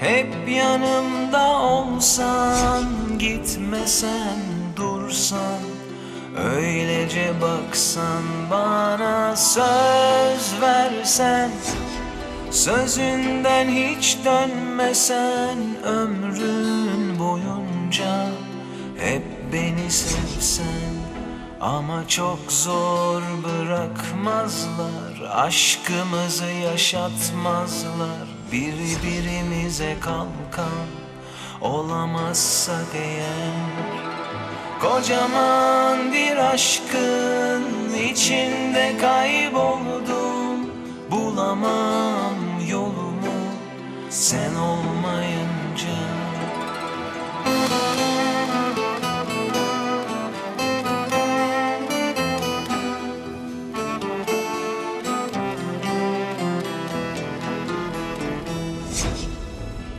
hep yanımda olsan Gitmesen dursan Öylece baksan bana söz versen Sözünden hiç dönmesen ömrün boyunca Hep beni sevsen. Ama çok zor bırakmazlar Aşkımızı yaşatmazlar Biri birimize kalkan Olamazsak eğer Kocaman bir aşkın içinde kayboldum. Bulamam yolumu sen olmayınca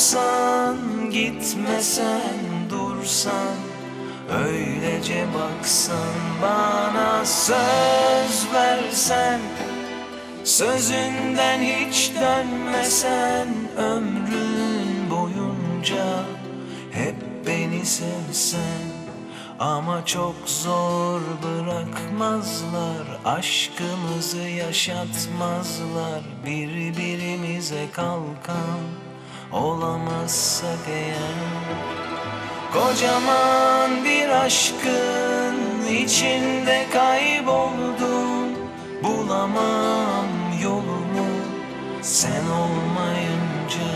olsan Gitmesen dursan Öylece baksan Bana söz versen Sözünden hiç dönmesen Ömrün boyunca Hep beni sevsen. Ama çok zor bırakmazlar Aşkımızı yaşatmazlar Biri birimize kalkan Olamazsak eğer Kocaman bir aşkın içinde kayboldum Bulamam yolumu sen olmayınca